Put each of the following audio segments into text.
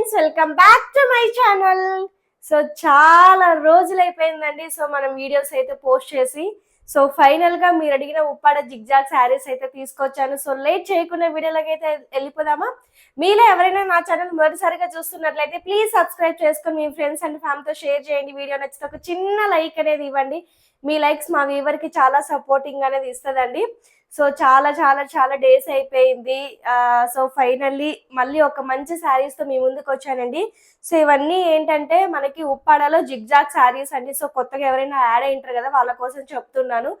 Friends welcome back to my channel. So చాలా రోజులు అయిపోయిందండి సో మనం వీడియోస్ అయితే పోస్ట్ చేసి సో ఫైనల్గా మీరు అడిగిన ఉప్పాడ జిగ్జాగ్ శారీస్ అయితే తీసుకొచ్చాను. సో లేట్ చేయకుండా వీడియోలోకి అయితే వెళ్ళిపోదామా? మీలో ఎవరైనా నా ఛానల్ మొదటిసారిగా చూస్తున్నట్లయితే ప్లీజ్ సబ్స్క్రైబ్ చేసుకొని మీ ఫ్రెండ్స్ అండ్ ఫ్యామిలీతో షేర్ చేయండి. వీడియో నచ్చితే ఒక చిన్న లైక్ అనేది ఇవ్వండి. మీ లైక్స్ మా వీవర్కి చాలా సపోర్టింగ్ అనేది ఇస్తుందండి. సో చాలా చాలా చాలా డేస్ అయిపోయింది. సో ఫైనల్లీ మళ్ళీ ఒక మంచి శారీస్తో మీ ముందుకు వచ్చానండి. సో ఇవన్నీ ఏంటంటే మనకి ఉప్పాడలో జిగ్జాగ్ శారీస్ అండి. సో కొత్తగా ఎవరైనా యాడ్ అయింటారు కదా వాళ్ళ కోసం చెప్తున్నాను.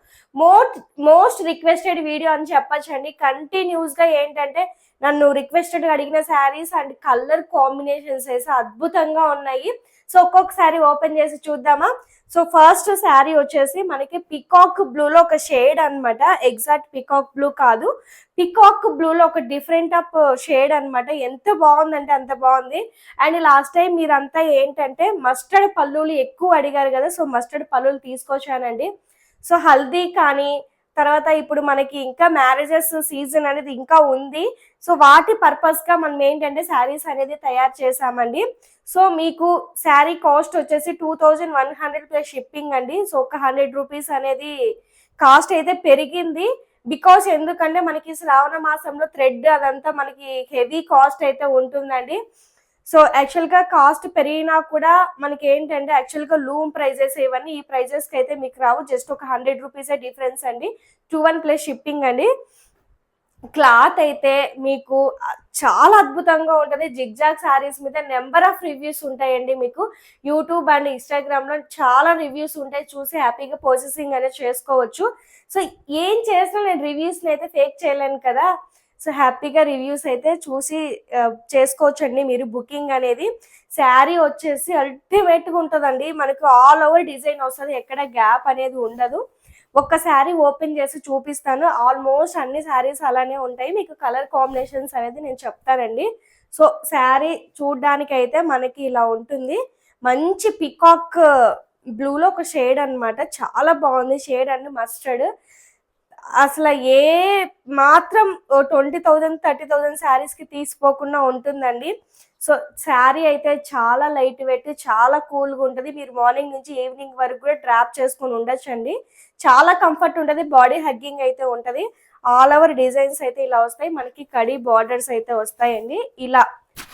మోస్ట్ మోస్ట్ రిక్వెస్టెడ్ వీడియో అని చెప్పచ్చండి. కంటిన్యూస్గా ఏంటంటే నన్ను రిక్వెస్టెడ్గా అడిగిన శారీస్ అండ్ కలర్ కాంబినేషన్స్ వేసి అద్భుతంగా ఉన్నాయి. సో ఒక్కొక్క శారీ ఓపెన్ చేసి చూద్దామా? సో ఫస్ట్ శారీ వచ్చేసి మనకి పికాక్ బ్లూలో ఒక షేడ్ అన్నమాట. ఎగ్జాక్ట్ పికాక్ బ్లూ కాదు. పికాక్ బ్లూలో ఒక డిఫరెంట్ ఆఫ్ షేడ్ అన్నమాట. ఎంత బాగుందంటే అంత బాగుంది. అండ్ లాస్ట్ టైం మీరంతా ఏంటంటే మస్టర్డ్ పల్లులు ఎక్కువ అడిగారు కదా సో మస్టర్డ్ పల్లులు తీసుకొచ్చానండి సో హల్దీ కానీ తర్వాత ఇప్పుడు మనకి ఇంకా మ్యారేజెస్ సీజన్ అనేది ఇంకా ఉంది. సో వాటి పర్పస్గా మనం ఏంటంటే శారీస్ అనేది తయారు చేసామండి సో మీకు శారీ కాస్ట్ వచ్చేసి two thousand one hundred plus shipping అండి. సో ఒక హండ్రెడ్ రూపీస్ అనేది కాస్ట్ అయితే పెరిగింది. బికాస్ ఎందుకంటే మనకి శ్రావణ మాసంలో థ్రెడ్ అదంతా మనకి హెవీ కాస్ట్ అయితే ఉంటుందండి. సో యాక్చువల్గా కాస్ట్ పెరిగినా కూడా మనకి ఏంటంటే యాక్చువల్గా లూమ్ ప్రైజెస్ ఇవన్నీ ఈ ప్రైజెస్కి అయితే మీకు రావు. జస్ట్ ఒక హండ్రెడ్ రూపీసే డిఫరెన్స్ అండి. టూ వన్ ప్లస్ షిప్పింగ్ అండి. క్లాత్ అయితే మీకు చాలా అద్భుతంగా ఉంటుంది. జిగ్జాగ్ శారీస్ మీద నెంబర్ ఆఫ్ రివ్యూస్ ఉంటాయండి మీకు. యూట్యూబ్ అండ్ ఇన్స్టాగ్రామ్లో చాలా రివ్యూస్ ఉంటాయి. చూసి హ్యాపీగా ప్రాసెసింగ్ అనేది చేసుకోవచ్చు. సో ఏం చేసినా నేను రివ్యూస్ని అయితే ఫేక్ చేయలేను కదా. సో హ్యాపీగా రివ్యూస్ అయితే చూసి చేసుకోవచ్చండి. మీరు బుకింగ్ అనేది శారీ వచ్చేసి అల్టిమేట్గా ఉంటుందండి. మనకు ఆల్ ఓవర్ డిజైన్ వస్తుంది. ఎక్కడ గ్యాప్ అనేది ఉండదు. ఒక్క శారీ ఓపెన్ చేసి చూపిస్తాను. ఆల్మోస్ట్ అన్ని శారీస్ అలానే ఉంటాయి. మీకు కలర్ కాంబినేషన్స్ అనేది నేను చెప్తానండి. సో శారీ చూడ్డానికి అయితే మనకి ఇలా ఉంటుంది. మంచి పికాక్ బ్లూలో ఒక షేడ్ అన్నమాట. చాలా బాగుంది. Shade and mustard. అసలు ఏ మాత్రం ట్వంటీ థౌజండ్ థర్టీ థౌజండ్ శారీస్కి తీసుకోకుండా ఉంటుందండి. సో శారీ అయితే చాలా లైట్ వెయిట్ చాలా కూల్గా ఉంటుంది. మీరు మార్నింగ్ నుంచి ఈవినింగ్ వరకు కూడా డ్రాప్ చేసుకుని ఉండొచ్చండి. చాలా కంఫర్ట్ ఉంటుంది. బాడీ హగ్గింగ్ అయితే ఉంటుంది. ఆల్ ఓవర్ డిజైన్స్ అయితే ఇలా వస్తాయి. మనకి కడి బార్డర్స్ అయితే వస్తాయండి. ఇలా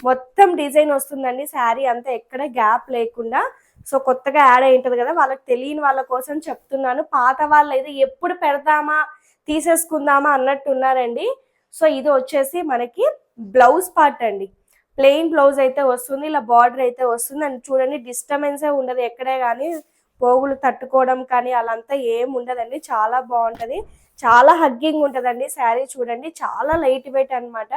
మొత్తం డిజైన్ వస్తుందండి. శారీ అంతా ఎక్కడ గ్యాప్ లేకుండా. సో కొత్తగా యాడ్ అయి ఉంటుంది కదా వాళ్ళకి తెలియని వాళ్ళ కోసం చెప్తున్నాను. పాత వాళ్ళు అయితే ఎప్పుడు పెడదామా తీసేసుకుందామా అన్నట్టు ఉన్నారండి సో ఇది వచ్చేసి మనకి బ్లౌజ్ పార్ట్ అండి. ప్లెయిన్ బ్లౌజ్ అయితే వస్తుంది ఇలా బార్డర్ అయితే వస్తుంది. అండ్ చూడండి డిస్టర్బెన్సే ఉండదు ఎక్కడే కానీ పోగులు తట్టుకోవడం కానీ అలాంతా ఏం ఉండదండి. చాలా బాగుంటుంది. చాలా హగ్గింగ్ ఉంటుందండి శారీ చూడండి. చాలా లైట్ వెయిట్ అనమాట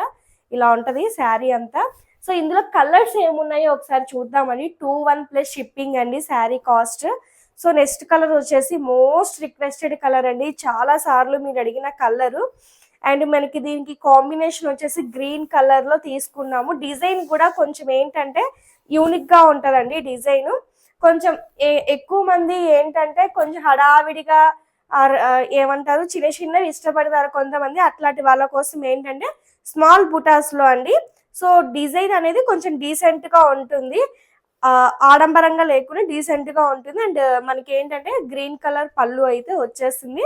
ఇలా ఉంటుంది శారీ అంతా. సో ఇందులో కలర్స్ ఏమున్నాయో ఒకసారి చూద్దామని టూ వన్ ప్లస్ షిప్పింగ్ అండి sari cost. So next colour వచ్చేసి మోస్ట్ రిక్వెస్టెడ్ కలర్ అండి. చాలా సార్లు మీరు అడిగిన కలరు. అండ్ మనకి దీనికి కాంబినేషన్ వచ్చేసి గ్రీన్ కలర్లో తీసుకున్నాము. డిజైన్ కూడా కొంచెం ఏంటంటే యూనిక్గా ఉంటదండి డిజైన్. కొంచెం ఏ- ఎక్కువ మంది ఏంటంటే కొంచెం హడావిడిగా ఏమంటారు చిన్న చిన్నవి ఇష్టపడతారు కొంతమంది. అట్లాంటి వాళ్ళ కోసం ఏంటంటే స్మాల్ బుటాస్లో అండి. సో డిజైన్ అనేది కొంచెం డీసెంట్గా ఉంటుంది. ఆడంబరంగా లేకుండా డీసెంట్గా ఉంటుంది. అండ్ మనకి ఏంటంటే గ్రీన్ కలర్ పళ్ళు అయితే వచ్చేస్తుంది.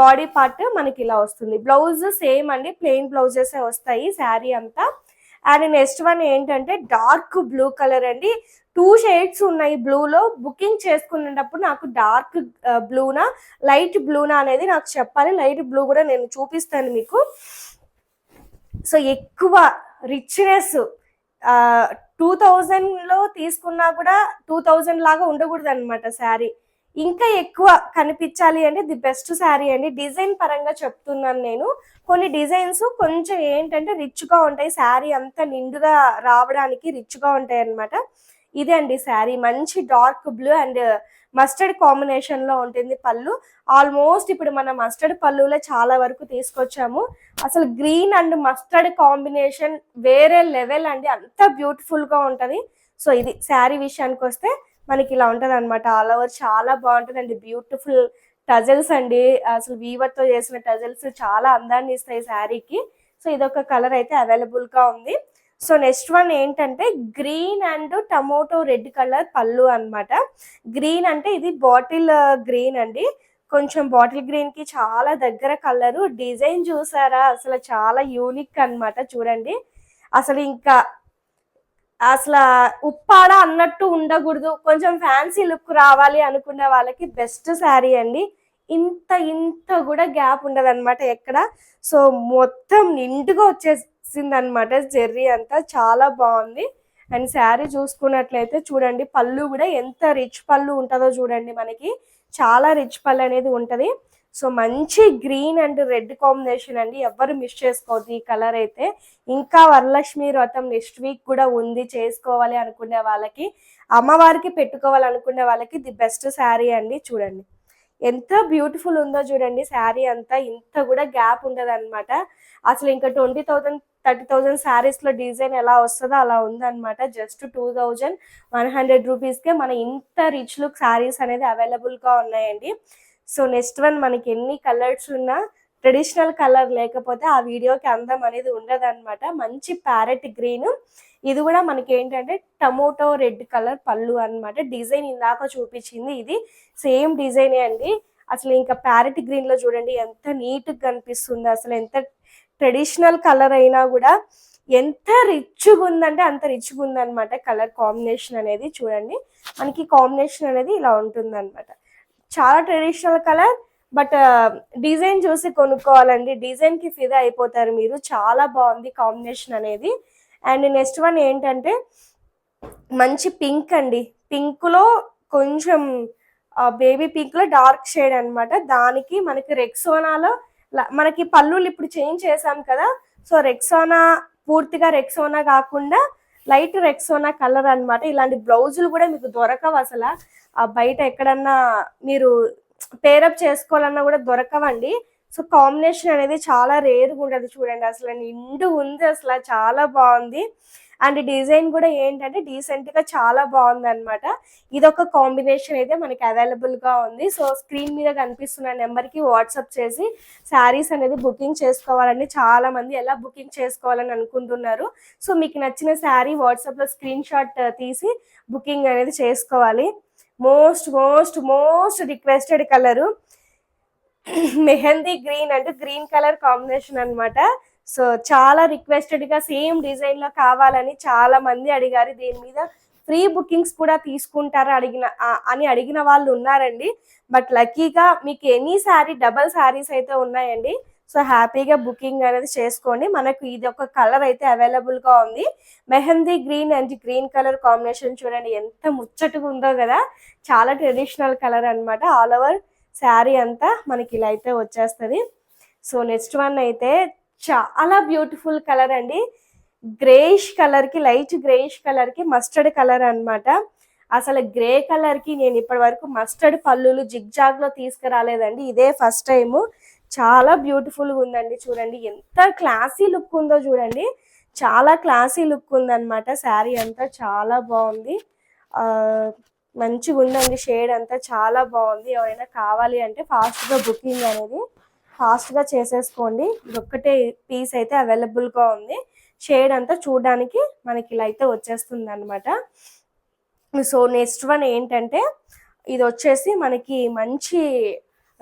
బాడీ పార్ట్ మనకి ఇలా వస్తుంది. బ్లౌజ్ సేమ్ అండి. ప్లెయిన్ బ్లౌజెస్ వస్తాయి శారీ అంతా. అండ్ నెక్స్ట్ వన్ ఏంటంటే డార్క్ బ్లూ కలర్ అండి. టూ షేడ్స్ ఉన్నాయి బ్లూలో. బుకింగ్ చేసుకునేటప్పుడు నాకు డార్క్ బ్లూనా లైట్ బ్లూనా అనేది నాకు చెప్పాలి. లైట్ బ్లూ కూడా నేను చూపిస్తాను మీకు. సో ఎక్కువ రిచ్నెస్ టూ థౌజండ్లో తీసుకున్నా కూడా టూ థౌజండ్ లాగా ఉండకూడదు అనమాట శారీ. ఇంకా ఎక్కువ కనిపించాలి అంటే ది బెస్ట్ శారీ అండి. డిజైన్ పరంగా చెప్తున్నాను నేను. కొన్ని డిజైన్స్ కొంచెం ఏంటంటే రిచ్గా ఉంటాయి. శారీ అంతా నిండుగా రావడానికి రిచ్గా ఉంటాయి అన్నమాట ఇదే అండి శారీ. మంచి డార్క్ బ్లూ అండ్ మస్టర్డ్ కాంబినేషన్లో ఉంటుంది పళ్ళు. ఆల్మోస్ట్ ఇప్పుడు మన మస్టర్డ్ పళ్ళులో చాలా వరకు తీసుకొచ్చాము. అసలు గ్రీన్ అండ్ మస్టర్డ్ కాంబినేషన్ వేరే లెవెల్ అండి. అంత బ్యూటిఫుల్గా ఉంటది. సో ఇది శారీ విషయానికి వస్తే మనకి ఇలా ఉంటది అనమాట ఆల్ ఓవర్ చాలా బాగుంటది అండి బ్యూటిఫుల్ టజల్స్ అండి. అసలు వీవర్తో చేసిన టజల్స్ చాలా అందాన్ని ఇస్తాయి శారీకి. సో ఇదొక కలర్ అయితే అవైలబుల్గా ఉంది. సో నెక్స్ట్ వన్ ఏంటంటే green and tomato red colour పళ్ళు అన్నమాట. గ్రీన్ అంటే ఇది బాటిల్ గ్రీన్ అండి. కొంచెం బాటిల్ గ్రీన్కి చాలా దగ్గర కలరు. డిజైన్ చూసారా? అసలు చాలా యూనిక్ అన్నమాట చూడండి. అసలు ఇంకా అసలు ఉప్పాడ అన్నట్టు ఉండకూడదు. కొంచెం ఫ్యాన్సీ లుక్ రావాలి అనుకున్న వాళ్ళకి బెస్ట్ శారీ అండి. ఇంత ఇంత కూడా గ్యాప్ ఉండదు అనమాట ఎక్కడ. సో మొత్తం నిండుగా వచ్చేసింది అనమాట జెర్రీ అంతా. చాలా బాగుంది. అండ్ శారీ చూసుకున్నట్లయితే చూడండి పళ్ళు కూడా ఎంత రిచ్ పళ్ళు ఉంటుందో చూడండి మనకి. చాలా రిచ్ పళ్ళు అనేది ఉంటుంది. సో మంచి గ్రీన్ అండ్ రెడ్ కాంబినేషన్ అండి. ఎవరు మిస్ చేసుకోవద్దు ఈ కలర్ అయితే. ఇంకా వరలక్ష్మి వ్రతం నెక్స్ట్ వీక్ కూడా ఉంది చేసుకోవాలి అనుకునే వాళ్ళకి. అమ్మవారికి పెట్టుకోవాలి అనుకునే వాళ్ళకి ది బెస్ట్ శారీ అండి చూడండి. ఎంత బ్యూటిఫుల్ ఉందో చూడండి శారీ అంతా ఇంత కూడా గ్యాప్ ఉండదు అనమాట అసలు ఇంకా ట్వంటీ థౌజండ్ థర్టీ థౌజండ్ శారీస్లో డిజైన్ ఎలా వస్తుందో అలా ఉందన్నమాట. Just two thousand one hundred రూపీస్కే మన ఇంత రిచ్ లుక్ శారీస్ అనేది అవైలబుల్గా ఉన్నాయండి. సో నెక్స్ట్ వన్ మనకి ఎన్ని కలర్స్ ఉన్నా ట్రెడిషనల్ కలర్ లేకపోతే ఆ వీడియోకి అందం అనేది ఉండదు అనమాట మంచి ప్యారెట్ గ్రీన్. ఇది కూడా మనకి ఏంటంటే టమోటో రెడ్ కలర్ పళ్ళు అనమాట డిజైన్ ఇందాక చూపించింది ఇది. సేమ్ డిజైనే అండి. అసలు ఇంకా ప్యారెట్ గ్రీన్లో చూడండి ఎంత నీట్గా కనిపిస్తుంది. అసలు ఎంత ట్రెడిషనల్ కలర్ అయినా కూడా ఎంత రిచ్గా ఉందంటే అంత రిచ్గా ఉందన్నమాట కలర్ కాంబినేషన్ అనేది. చూడండి మనకి కాంబినేషన్ అనేది ఇలా ఉంటుంది అనమాట చాలా ట్రెడిషనల్ కలర్. బట్ డిజైన్ చూసి కొనుక్కోవాలండి. డిజైన్కి ఫిదా అయిపోతారు మీరు. చాలా బాగుంది కాంబినేషన్ అనేది. అండ్ నెక్స్ట్ వన్ ఏంటంటే మంచి పింక్ అండి. పింక్లో కొంచెం బేబీ పింక్లో డార్క్ షేడ్ అనమాట దానికి మనకి రెక్సోనాలో మనకి పళ్ళులు ఇప్పుడు చేంజ్ చేసాం కదా. సో రెక్సోనా పూర్తిగా రెక్సోనా కాకుండా లైట్ రెక్సోనా కలర్ అనమాట ఇలాంటి బ్లౌజులు కూడా మీకు దొరకవు అసలు. ఆ బయట ఎక్కడన్నా మీరు పేరప్ చేసుకోవాలన్నా కూడా దొరకవండి. సో కాంబినేషన్ అనేది చాలా రేర్గా ఉంటుంది చూడండి. అసలు నిండు ఉంది అసలు చాలా బాగుంది. అండ్ డిజైన్ కూడా ఏంటంటే డీసెంట్గా చాలా బాగుంది అనమాట ఇది ఒక కాంబినేషన్ అయితే మనకి అవైలబుల్గా ఉంది. సో స్క్రీన్ మీద కనిపిస్తున్న నెంబర్కి వాట్సాప్ చేసి శారీస్ అనేది బుకింగ్ చేసుకోవాలని చాలా మంది ఎలా బుకింగ్ చేసుకోవాలని అనుకుంటున్నారు. సో మీకు నచ్చిన శారీ వాట్సాప్లో స్క్రీన్ షాట్ తీసి బుకింగ్ అనేది చేసుకోవాలి. Most most most requested colour. Mehndi green అంటే గ్రీన్ కలర్ కాంబినేషన్ అన్నమాట. సో చాలా రిక్వెస్టెడ్గా సేమ్ డిజైన్లో కావాలని చాలా మంది అడిగారు. దీని మీద ఫ్రీ బుకింగ్స్ కూడా తీసుకుంటారా అడిగిన అని అడిగిన వాళ్ళు ఉన్నారండి. బట్ లక్కీగా మీకు ఎనీ శారీ డబల్ శారీస్ అయితే ఉన్నాయండి. సో హ్యాపీగా బుకింగ్ అనేది చేసుకోండి. మనకు ఇది ఒక కలర్ అయితే అవైలబుల్గా ఉంది. Mehndi green and green colour combination చూడండి. ఎంత ముచ్చటగా ఉందో కదా. చాలా ట్రెడిషనల్ కలర్ అనమాట ఆల్ ఓవర్ శారీ అంతా మనకి ఇలా అయితే వచ్చేస్తుంది. సో నెక్స్ట్ వన్ అయితే చాలా బ్యూటిఫుల్ కలర్ అండి. గ్రేష్ కలర్కి లైట్ గ్రేష్ కలర్కి మస్టర్డ్ కలర్ అనమాట అసలు గ్రే కలర్కి నేను ఇప్పటి వరకు మస్టర్డ్ పళ్ళులు జిగ్జాగ్లో తీసుకురాలేదండి. ఇదే ఫస్ట్ టైము. చాలా బ్యూటిఫుల్గా ఉందండి చూడండి. ఎంత క్లాసీ లుక్ ఉందో చూడండి. చాలా క్లాసీ లుక్ ఉందన్నమాట. శారీ అంతా చాలా బాగుంది. మంచిగా ఉందండి. షేడ్ అంతా చాలా బాగుంది. ఎవరైనా కావాలి అంటే ఫాస్ట్గా బుకింగ్ అనేది ఫాస్ట్గా చేసేసుకోండి. ఇది ఒక్కటే పీస్ అయితే అవైలబుల్గా ఉంది. షేడ్ అంతా చూడడానికి మనకి ఇలా అయితే వచ్చేస్తుంది అనమాట సో నెక్స్ట్ వన్ ఏంటంటే ఇది వచ్చేసి మనకి మంచి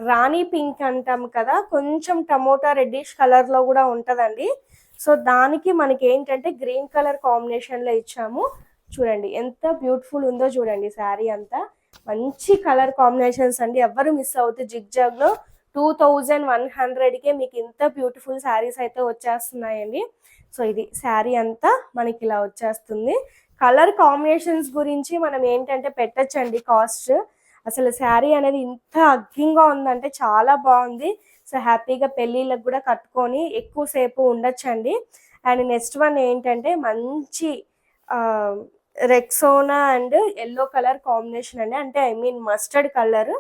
రాణి పింక్ అంటాం కదా కొంచెం టమోటా రెడ్డిష్ కలర్లో కూడా ఉంటదండి. సో దానికి మనకి ఏంటంటే గ్రీన్ కలర్ కాంబినేషన్లో ఇచ్చాము. చూడండి ఎంత బ్యూటిఫుల్ ఉందో చూడండి శారీ అంతా. మంచి కలర్ కాంబినేషన్స్ అండి. ఎవరు మిస్ అవుతుంది జిగ్ జాగ్లో టూ థౌజండ్ వన్ హండ్రెడ్కే మీకు ఇంత బ్యూటిఫుల్ శారీస్ అయితే వచ్చేస్తున్నాయండి. సో ఇది శారీ అంతా మనకి ఇలా వచ్చేస్తుంది. కలర్ కాంబినేషన్స్ గురించి మనం ఏంటంటే పెట్టచ్చండి కాస్ట్. అసలు శారీ అనేది ఇంత అగ్గింగా ఉందంటే చాలా బాగుంది. సో హ్యాపీగా పెళ్ళిళ్ళకి కూడా కట్టుకొని ఎక్కువసేపు ఉండొచ్చండి. అండ్ నెక్స్ట్ వన్ ఏంటంటే మంచి Rexona and yellow colour combination అండి. అంటే ఐ మీన్ మస్టర్డ్ కలర్.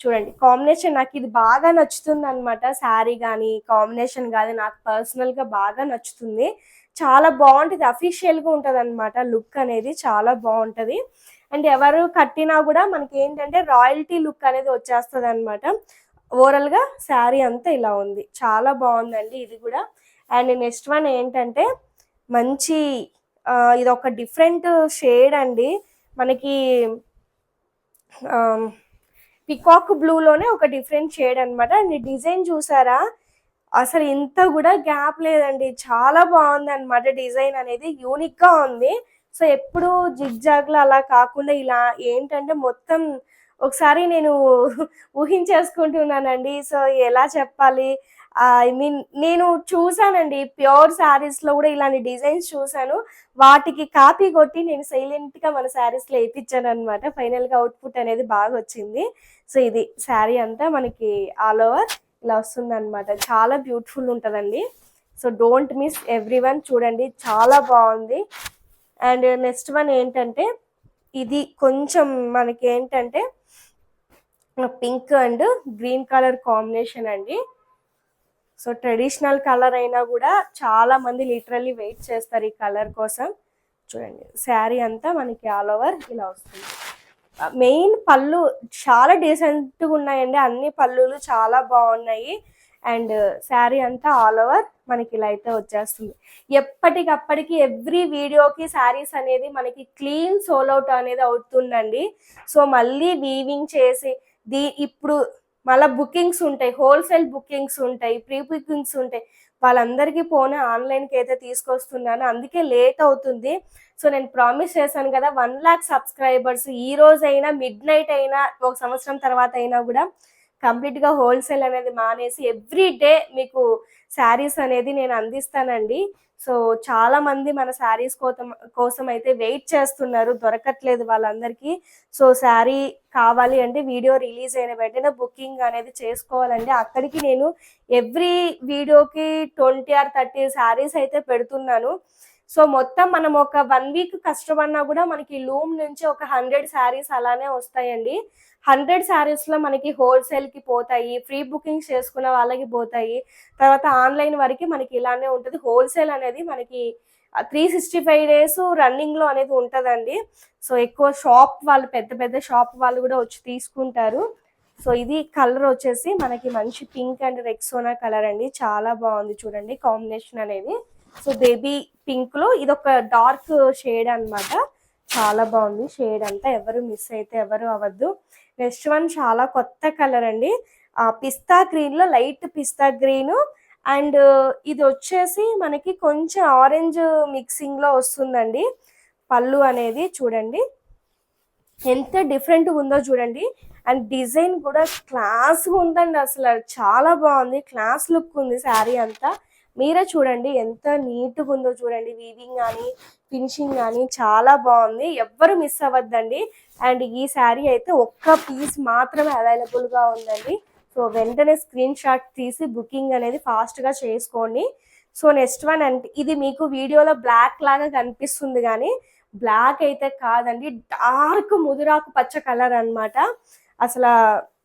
చూడండి కాంబినేషన్ నాకు ఇది బాగా నచ్చుతుంది అనమాట శారీ కానీ కాంబినేషన్ కానీ నాకు పర్సనల్గా బాగా నచ్చుతుంది. చాలా బాగుంటుంది అఫీషియల్గా ఉంటుంది అనమాట లుక్ అనేది చాలా బాగుంటుంది. అండ్ ఎవరు కట్టినా కూడా మనకి ఏంటంటే రాయల్టీ లుక్ అనేది వచ్చేస్తుంది అనమాట ఓవరాల్గా శారీ అంతా ఇలా ఉంది. చాలా బాగుందండి ఇది కూడా. అండ్ నెక్స్ట్ వన్ ఏంటంటే మంచి ఇది ఒక డిఫరెంట్ షేడ్ అండి. మనకి పికాక్ బ్లూలోనే ఒక డిఫరెంట్ షేడ్ అనమాట అండ్ డిజైన్ చూసారా? అసలు ఇంత కూడా గ్యాప్ లేదండి. చాలా బాగుంది అనమాట డిజైన్ అనేది. యూనిక్గా ఉంది. సో ఎప్పుడు జిగ్జాగ్లు అలా కాకుండా ఇలా ఏంటంటే మొత్తం ఒకసారి నేను ఊహించేసుకుంటున్నానండి. సో ఎలా చెప్పాలి? ఐ మీన్ నేను చూసానండి ప్యూర్ శారీస్లో కూడా ఇలాంటి డిజైన్స్ చూసాను. వాటికి కాపీ కొట్టి నేను సైలెంట్గా మన శారీస్లో వేయించాను అనమాట ఫైనల్గా అవుట్పుట్ అనేది బాగా వచ్చింది. సో ఇది శారీ అంతా మనకి ఆల్ ఓవర్ ఇలా వస్తుంది అనమాట చాలా బ్యూటిఫుల్ ఉంటుందండి. So don't miss every one చూడండి. చాలా బాగుంది. అండ్ నెక్స్ట్ వన్ ఏంటంటే ఇది కొంచెం మనకి ఏంటంటే pink and green colour combination అండి. సో ట్రెడిషనల్ కలర్ అయినా కూడా చాలా మంది లిటరల్లీ వెయిట్ చేస్తారు ఈ కలర్ కోసం. చూడండి శారీ అంతా మనకి ఆల్ ఓవర్ ఇలా వస్తుంది. మెయిన్ పళ్ళు చాలా డీసెంట్గా ఉన్నాయండి. అన్ని పళ్ళులు చాలా బాగున్నాయి. అండ్ శారీ అంతా ఆల్ ఓవర్ మనకి ఇలా అయితే వచ్చేస్తుంది. ఎప్పటికప్పటికి ఎవ్రీ వీడియోకి శారీస్ అనేది మనకి క్లీన్ సోల్ అవుట్ అనేది అవుతుందండి. సో మళ్ళీ వీవింగ్ చేసి దీ ఇప్పుడు మళ్ళీ బుకింగ్స్ ఉంటాయి. హోల్సేల్ బుకింగ్స్ ఉంటాయి ప్రీ బుకింగ్స్ ఉంటాయి. వాళ్ళందరికీ పోనీ ఆన్లైన్కి అయితే తీసుకొస్తున్నాను. అందుకే లేట్ అవుతుంది. సో నేను ప్రామిస్ చేశాను కదా వన్ ల్యాక్ సబ్స్క్రైబర్స్ ఈ రోజు అయినా మిడ్ నైట్ అయినా ఒక సంవత్సరం తర్వాత అయినా కూడా కంప్లీట్గా హోల్సేల్ అనేది మానేసి ఎవ్రీ డే మీకు శారీస్ అనేది నేను అందిస్తానండి. సో చాలా మంది మన శారీస్ కోసం కోసం అయితే వెయిట్ చేస్తున్నారు. దొరకట్లేదు వాళ్ళందరికీ. సో శారీ కావాలి అంటే వీడియో రిలీజ్ అయిన వెంటనే బుకింగ్ అనేది చేసుకోవాలండి. అక్కడికి నేను ఎవ్రీ వీడియోకి ట్వంటీ ఆర్ థర్టీ శారీస్ అయితే పెడుతున్నాను. సో మొత్తం మనం ఒక వన్ వీక్ కష్టపడినా కూడా మనకి లూమ్ నుంచి ఒక హండ్రెడ్ శారీస్ అలానే వస్తాయండి. హండ్రెడ్ శారీస్లో మనకి హోల్సేల్కి పోతాయి ఫ్రీ బుకింగ్స్ చేసుకున్న వాళ్ళకి పోతాయి. తర్వాత ఆన్లైన్ వరకు మనకి ఇలానే ఉంటుంది. హోల్సేల్ అనేది మనకి త్రీ సిక్స్టీ ఫైవ్ డేస్ రన్నింగ్లో అనేది ఉంటుందండి. సో ఎక్కువ షాప్ వాళ్ళు పెద్ద పెద్ద షాప్ వాళ్ళు కూడా వచ్చి తీసుకుంటారు. సో ఇది కలర్ వచ్చేసి మనకి మంచి పింక్ అండ్ రెక్సోనా కలర్ అండి. చాలా బాగుంది చూడండి కాంబినేషన్ అనేది. సో బేబీ పింక్లో ఇది ఒక డార్క్ షేడ్ అన్నమాట. చాలా బాగుంది. షేడ్ అంతా ఎవరు మిస్ అయితే ఎవరు అవ్వద్దు. నెక్స్ట్ వన్ చాలా కొత్త కలర్ అండి. ఆ పిస్తా గ్రీన్లో లైట్ పిస్తా గ్రీన్. అండ్ ఇది వచ్చేసి మనకి కొంచెం ఆరెంజ్ మిక్సింగ్లో వస్తుందండి. పళ్ళు అనేది చూడండి. ఎంత డిఫరెంట్ ఉందో చూడండి. అండ్ డిజైన్ కూడా క్లాస్ ఉందండి అసలు. చాలా బాగుంది. క్లాస్ లుక్ ఉంది శారీ అంతా. మీరే చూడండి ఎంత నీట్గా ఉందో చూడండి. వీవింగ్ కానీ ఫినిషింగ్ కానీ చాలా బాగుంది. ఎవ్వరు మిస్ అవ్వద్దండి. అండ్ ఈ శారీ అయితే ఒక్క పీస్ మాత్రమే అవైలబుల్గా ఉందండి. సో వెంటనే స్క్రీన్ షాట్ తీసి బుకింగ్ అనేది ఫాస్ట్గా చేసుకోండి. సో నెక్స్ట్ వన్ అంటే ఇది మీకు వీడియోలో బ్లాక్ లాగా కనిపిస్తుంది కానీ బ్లాక్ అయితే కాదండి. డార్క్ ముదురాకు పచ్చ కలర్ అన్నమాట. అసలు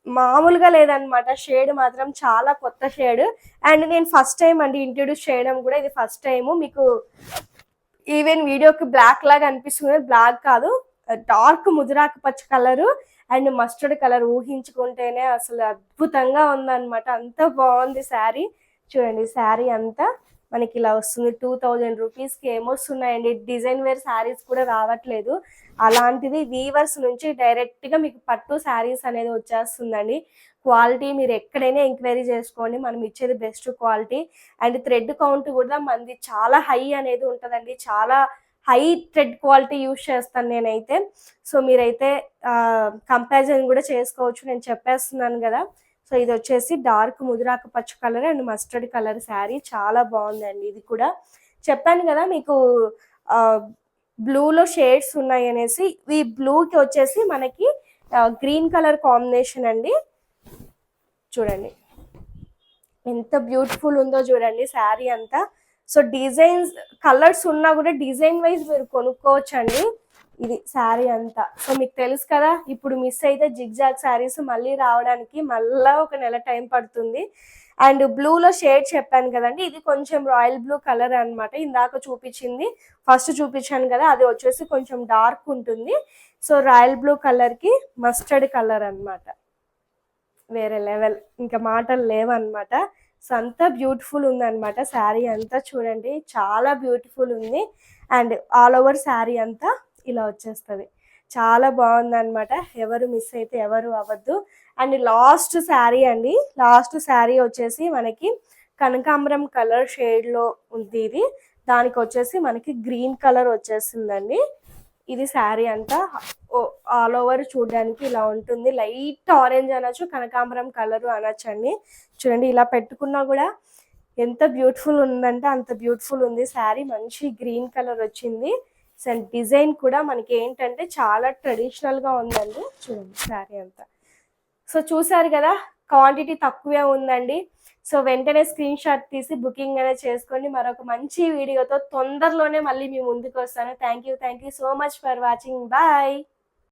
మామూలుగా లేదనమాట షేడ్ మాత్రం చాలా కొత్త షేడ్. అండ్ నేను ఫస్ట్ టైం అండి ఇంట్రడ్యూస్ చేయడం కూడా ఇది ఫస్ట్ టైము. మీకు ఈవెన్ వీడియోకి బ్లాక్ లాగా అనిపిస్తుంది. బ్లాక్ కాదు. డార్క్ ముదురాకు పచ్చ కలరు అండ్ మస్టర్డ్ కలర్ ఊహించుకుంటేనే అసలు అద్భుతంగా ఉందన్నమాట. అంత బాగుంది శారీ. చూడండి శారీ అంతా. మనకి ఇలా వస్తుంది. టూ థౌజండ్ రూపీస్కి ఏమొస్తున్నాయండి డిజైన్ వేర్ శారీస్ కూడా రావట్లేదు. అలాంటిది వీవర్స్ నుంచి డైరెక్ట్గా మీకు పట్టు శారీస్ అనేది వచ్చేస్తుందండి. క్వాలిటీ మీరు ఎక్కడైనా ఎంక్వైరీ చేసుకోండి. మనం ఇచ్చేది best quality and thread count కూడా మనది చాలా హై అనేది ఉంటుందండి. చాలా హై థ్రెడ్ క్వాలిటీ యూస్ చేస్తాను నేనైతే. సో మీరైతే కంపారిజన్ కూడా చేసుకోవచ్చు. నేను చెప్పేస్తున్నాను కదా. సో ఇది వచ్చేసి డార్క్ ముదిరాకు పచ్చ colour and mustard colour sari. చాలా బాగుందండి ఇది కూడా. చెప్పాను కదా మీకు బ్లూలో షేడ్స్ ఉన్నాయి అనేసి ఈ బ్లూకి వచ్చేసి మనకి గ్రీన్ కలర్ కాంబినేషన్ అండి. చూడండి. ఎంత బ్యూటిఫుల్ ఉందో చూడండి శారీ అంతా. సో డిజైన్స్ కలర్స్ ఉన్నా కూడా డిజైన్ వైజ్ మీరు కొనుక్కోవచ్చు అండి ఇది శారీ అంతా. సో మీకు తెలుసు కదా ఇప్పుడు మిస్ అయితే జిగ్జాగ్ శారీస్ మళ్ళీ రావడానికి మళ్ళా ఒక నెల టైం పడుతుంది. అండ్ బ్లూలో షేడ్ చెప్పాను కదండి ఇది కొంచెం రాయల్ బ్లూ కలర్ అనమాట ఇందాక చూపించింది ఫస్ట్ చూపించాను కదా అది వచ్చేసి కొంచెం డార్క్ ఉంటుంది. సో రాయల్ బ్లూ కలర్కి మస్టర్డ్ కలర్ అన్నమాట. వేరే లెవెల్ ఇంకా మాటలు లేవన్నమాట. సో అంతా బ్యూటిఫుల్ ఉందన్నమాట శారీ అంతా చూడండి చాలా బ్యూటిఫుల్ ఉంది. అండ్ ఆల్ ఓవర్ శారీ అంతా ఇలా వచ్చేస్తుంది. చాలా బాగుందనమాట ఎవరు మిస్ అయితే ఎవరు అవ్వద్దు. అండ్ లాస్ట్ శారీ అండి. లాస్ట్ శారీ వచ్చేసి మనకి కనకాంబరం కలర్ షేడ్లో ఉంది ఇది. దానికి వచ్చేసి మనకి గ్రీన్ కలర్ వచ్చేసిందండి ఇది శారీ అంతా ఆల్ ఓవర్ చూడడానికి ఇలా ఉంటుంది. లైట్ ఆరెంజ్ అనొచ్చు కనకాంబరం కలర్ అనొచ్చు అండి చూడండి ఇలా పెట్టుకున్నా కూడా ఎంత బ్యూటిఫుల్ ఉందంటే అంత బ్యూటిఫుల్ ఉంది. శారీ మంచి గ్రీన్ కలర్ వచ్చింది. అండ్ డిజైన్ కూడా మనకి ఏంటంటే చాలా ట్రెడిషనల్గా ఉందండి. చూడండి శారీ అంతా. సో చూసారు కదా క్వాంటిటీ తక్కువే ఉందండి. సో వెంటనే స్క్రీన్ షాట్ తీసి బుకింగ్ అనేది చేసుకోండి. మరొక మంచి వీడియోతో తొందరలోనే మళ్ళీ మీ ముందుకు వస్తాను. Thank you thank you so much for watching. Bye.